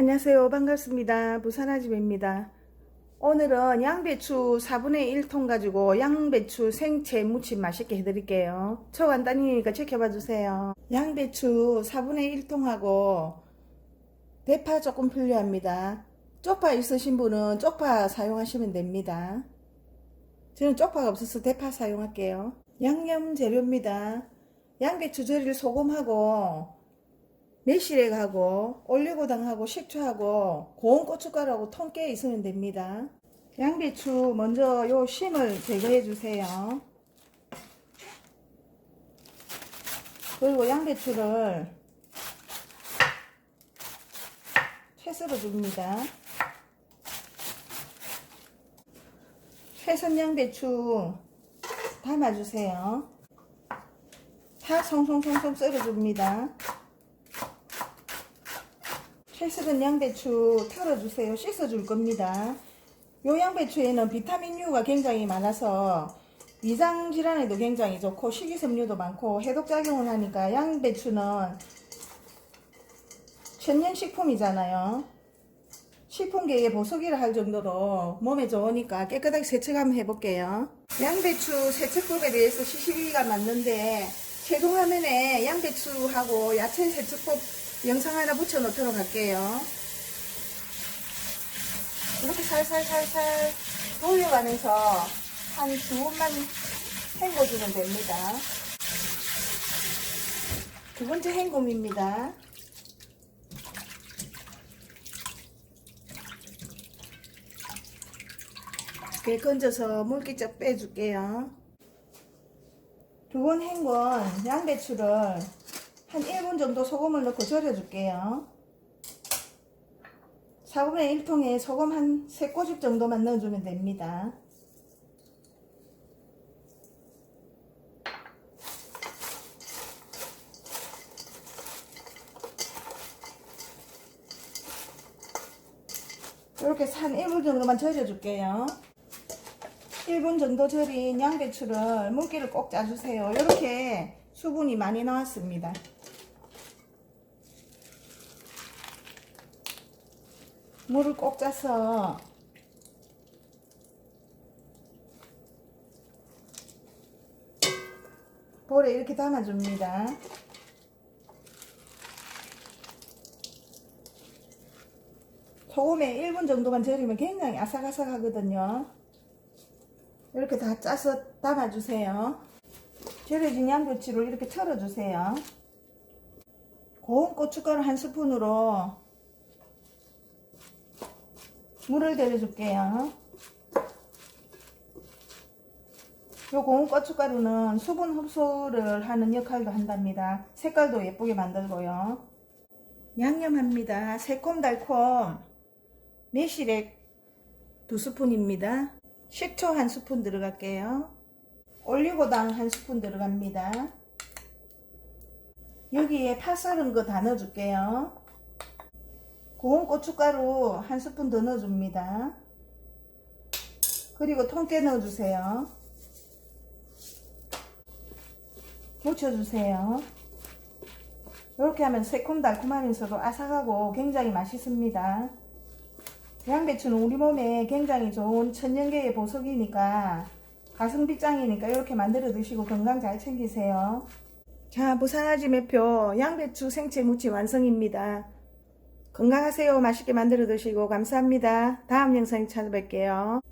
안녕하세요. 반갑습니다. 부산아집입니다. 오늘은 양배추 4분의 1통 가지고 양배추 생채 무침 맛있게 해드릴게요. 초 간단히니까 지켜봐 주세요. 양배추 4분의 1통하고 대파 조금 필요합니다. 쪽파 있으신 분은 쪽파 사용하시면 됩니다. 저는 쪽파가 없어서 대파 사용할게요. 양념 재료입니다. 양배추 절일 소금하고 매실액하고 올리고당하고 식초하고 고운 고춧가루하고 통깨 있으면 됩니다. 양배추 먼저 요 심을 제거해 주세요. 그리고 양배추를 채 썰어 줍니다. 채선 양배추 담아주세요. 다 송송송송 썰어 줍니다. 채석은 양배추 털어주세요. 씻어줄 겁니다. 요 양배추에는 비타민유가 굉장히 많아서 위장 질환에도 굉장히 좋고 식이섬유도 많고 해독작용을 하니까 양배추는 천연식품이잖아요. 식품계의 보석이라 할 정도로 몸에 좋으니까 깨끗하게 세척 한번 해볼게요. 양배추 세척법에 대해서 시시비가 맞는데 최종 화면에 양배추하고 야채 세척법 영상 하나 붙여 놓도록 할게요. 이렇게 살살살살 돌려가면서 한 두 번만 헹궈주면 됩니다. 두 번째 헹굼입니다. 이렇게 건져서 물기 쫙 빼줄게요. 두번 헹군 양배추를 한 1분 정도 소금을 넣고 절여줄게요. 4분의 1통에 소금 한 3꼬집 정도만 넣어주면 됩니다. 이렇게 한 1분 정도만 절여줄게요. 1분 정도 절인 양배추를 물기를 꼭 짜주세요. 이렇게 수분이 많이 나왔습니다. 물을 꼭 짜서 볼에 이렇게 담아줍니다. 소금에 1분 정도만 절이면 굉장히 아삭아삭 하거든요. 이렇게 다 짜서 담아주세요. 절여진 양배추를 이렇게 털어주세요. 고운 고춧가루 한 스푼으로 물을 데려줄게요. 요 고운 고춧가루는 수분 흡수를 하는 역할도 한답니다. 색깔도 예쁘게 만들고요. 양념합니다. 새콤달콤 매실액 두 스푼입니다. 식초 한 스푼 들어갈게요. 올리고당 한 스푼 들어갑니다. 여기에 파 썰은 거 다 넣어줄게요. 고운 고춧가루 한 스푼 더 넣어줍니다. 그리고 통깨 넣어주세요. 묻혀주세요. 이렇게 하면 새콤달콤하면서도 아삭하고 굉장히 맛있습니다. 양배추는 우리 몸에 굉장히 좋은 천연계의 보석이니까 가성비 짱이니까 이렇게 만들어 드시고 건강 잘 챙기세요. 자, 부산아지 매표 양배추 생채 무침 완성입니다. 건강하세요. 맛있게 만들어 드시고 감사합니다. 다음 영상에 찾아뵐게요.